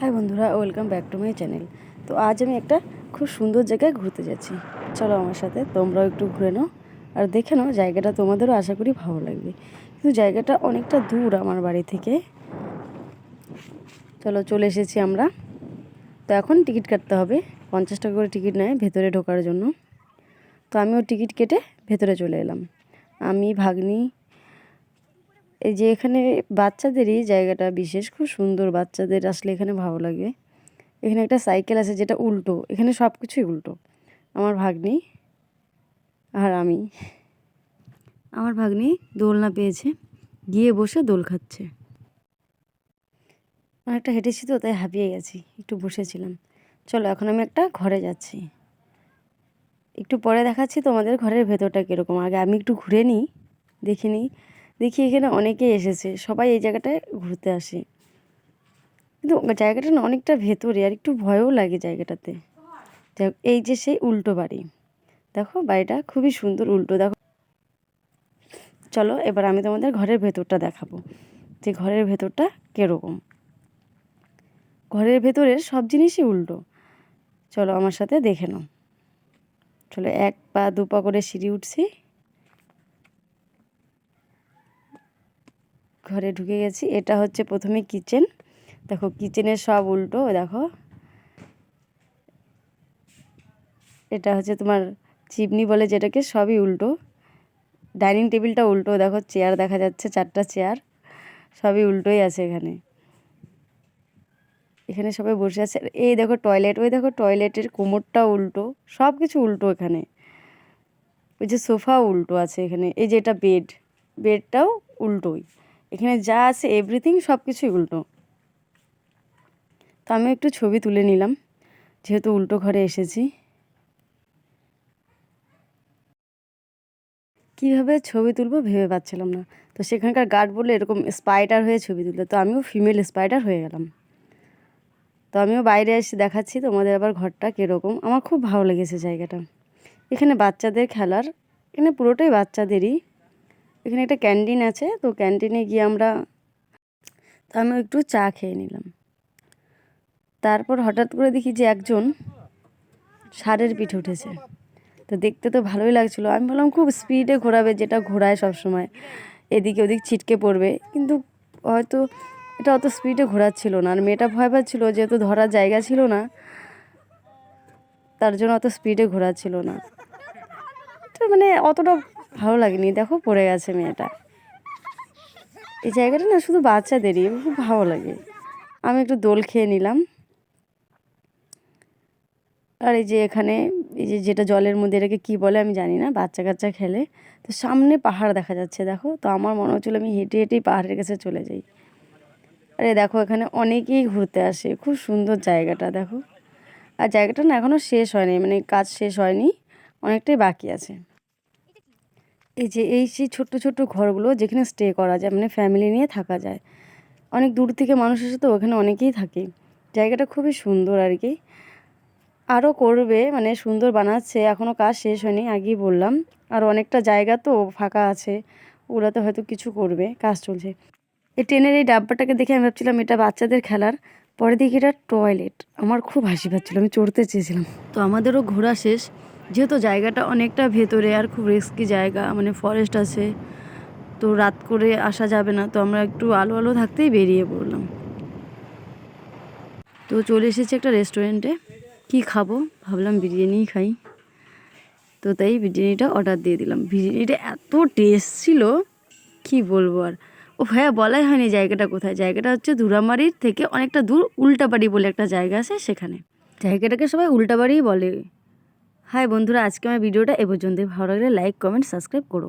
High বন্ধুরা welcome back to my channel তো আজ আমি একটা খুব সুন্দর জায়গায় ঘুরতে যাচ্ছি। চলো আমার সাথে তোমরাও একটু ঘুরে নাও আর দেখে নাও জায়গাটা তোমাদেরও আশা করি ভালো লাগবে। কিন্তু জায়গাটা অনেকটা দূর আমার বাড়ি থেকে। চলো চলে এসেছি আমরা। তো এখন টিকিট কাটতে হবে। পঞ্চাশ টাকা করে টিকিট নেয় ভেতরে ঢোকার জন্য। তো আমিও টিকিট কেটে ভেতরে চলে এলাম। আমি, ভাগ্নি এই যে এখানে বাচ্চাদেরই জায়গাটা বিশেষ খুব সুন্দর বাচ্চাদের আসলে এখানে ভালো লাগে। এখানে একটা সাইকেল আছে যেটা উল্টো এখানে সব কিছুই উল্টো। আমার ভাগ্নি আর আমি। আমার ভাগ্নি দোলনা পেয়েছে গিয়ে বসে দোল খাচ্ছে। অনেকটা হেঁটেছি তো তাই হাঁপিয়ে গেছি একটু বসেছিলাম। চলো এখন আমি একটা ঘরে যাচ্ছি। একটু পরে দেখাচ্ছি তোমাদের ঘরের ভেতরটা কীরকম। আগে আমি একটু ঘুরে নিই দেখে নিই। দেখি এখানে অনেকেই এসেছে। সবাই এই জায়গাটায় ঘুরতে আসে। কিন্তু জায়গাটা না অনেকটা ভেতরে আর একটু ভয়ও লাগে জায়গাটাতে। এই যে সেই উল্টো বাড়ি। দেখো, বাড়িটা খুবই সুন্দর উল্টো। দেখো। চলো, এবার আমি তোমাদের ঘরের ভেতরটা দেখাবো। যে ঘরের ভেতরটা কীরকম। ঘরের ভেতরের সব জিনিসই উল্টো। চলো, আমার সাথে দেখে নাও। চলো, এক পা, দু পা করে সিঁড়ি উঠছি। ঘরে ঢুকে গেছি। এটা হচ্ছে প্রথমে কিচেন দেখো কিচেনের সব উল্টো, দেখো। এটা হচ্ছে তোমার চিমনি বলে যেটাকে, সবই উল্টো। ডাইনিং টেবিলটা উল্টো, দেখো চেয়ার দেখা যাচ্ছে, চারটা চেয়ার সবই উল্টোই আছে এখানে। এখানে সবাই বসে আছে। এই দেখো টয়লেট ওই দেখো টয়লেটের কোমরটা উল্টো। সব কিছু উল্টো এখানে। ওই যে সোফা উল্টো আছে এখানে। এই যে এটা বেড বেডটাও উল্টোই। এখানে যা আছে এভরিথিং সব কিছুই উল্টো। তো আমি একটু ছবি তুলে নিলাম, যেহেতু উল্টো ঘরে এসেছি। কীভাবে ছবি তুলবো ভেবে পাচ্ছিলাম না। তো সেখানকার গার্ড বললে, এরকম স্পাইডার হয়ে ছবি তুলতে তো আমিও ফিমেল স্পাইডার হয়ে গেলাম। তো আমিও বাইরে এসে দেখাচ্ছি তোমাদের আবার ঘরটা কীরকম। আমার খুব ভালো লেগেছে জায়গাটা। এখানে বাচ্চাদের খেলার, এখানে পুরোটাই বাচ্চাদেরই। এখানে একটা ক্যান্টিন আছে, তো ক্যান্টিনে গিয়ে আমরা আমি একটু চা খেয়ে নিলাম। তারপর হঠাৎ করে দেখি যে একজন সারের পিঠে উঠেছে। তো দেখতে তো ভালোই লাগছিল। আমি বললাম, খুব স্পিডে ঘোরাবে, যেটা ঘোরায় সবসময়। এদিকে ওদিক ছিটকে পড়বে। কিন্তু হয়তো এটা অত স্পিডে ঘোরাচ্ছিল না। আর মেয়েটা ভয় পাচ্ছিলো, যেহেতু ধরার জায়গা ছিল না, তার জন্য অত স্পিডে ঘোরাচ্ছিল না। মানে অতটা ভালো লাগেনি, দেখো পড়ে গেছে মেয়েটা। এই জায়গাটা না শুধু বাচ্চাদেরই, খুব ভালো লাগে। আমি একটু দোল খেয়ে নিলাম। আর এই যে এখানে, এই যে যেটা জলের মধ্যে, এটাকে কী বলে আমি জানি না, বাচ্চা কাচ্চা খেলে। তো সামনে পাহাড় দেখা যাচ্ছে, দেখো। তো আমার মনে হচ্ছিল আমি হেঁটে হেঁটেই পাহাড়ের কাছে চলে যাই। আরে দেখো, এখানে অনেকেই ঘুরতে আসে, খুব সুন্দর জায়গাটা, দেখো। আর জায়গাটা না এখনও শেষ হয়নি মানে কাজ শেষ হয়নি, অনেকটাই বাকি আছে। এই যে, এই সেই ছোট্ট ছোট্ট ঘরগুলো যেখানে স্টে করা যায় মানে ফ্যামিলি নিয়ে থাকা যায়। অনেক দূর থেকে মানুষ এসে তো, ওখানে অনেকেই থাকে। জায়গাটা খুবই সুন্দর আর কি। আরও করবে মানে সুন্দর বানাচ্ছে এখনও কাজ শেষ হয়নি, আগেই বললাম। আর অনেকটা জায়গা তো ফাঁকা আছে ওগুলোতে হয়তো কিছু করবে, কাজ চলছে। এই ট্রেনের এই ডাব্বাটাকে দেখে আমি ভাবছিলাম এটা বাচ্চাদের খেলার, পরে দেখি এটা টয়লেট আমার খুব হাসি পাচ্ছিলো, আমি চড়তে চেয়েছিলাম। তো আমাদেরও ঘোরা শেষ। যেহেতু জায়গাটা অনেকটা ভেতরে আর খুব রিস্কি জায়গা মানে ফরেস্ট আছে, তো রাত করে আসা যাবে না, তো আমরা একটু আলো আলো থাকতেই বেরিয়ে পড়লাম। তো চলে এসেছি একটা রেস্টুরেন্টে কি খাব? ভাবলাম বিরিয়ানিই খাই। তো তাই বিরিয়ানিটা অর্ডার দিয়ে দিলাম। বিরিয়ানিটা এত টেস্ট ছিল, কি বলব আর? ও হ্যাঁ বলাই হয়নি জায়গাটা কোথায়? জায়গাটা হচ্ছে ধুরামারির থেকে অনেকটা দূর উল্টাবাড়ি বলে একটা জায়গা আছে সেখানে। জায়গাটাকে সবাই উল্টাবাড়িই বলে। হাই বন্ধুরা আজকে আমার ভিডিওটা এ পর্যন্তই। ভালো লাগলে লাইক কমেন্ট সাবস্ক্রাইব করো।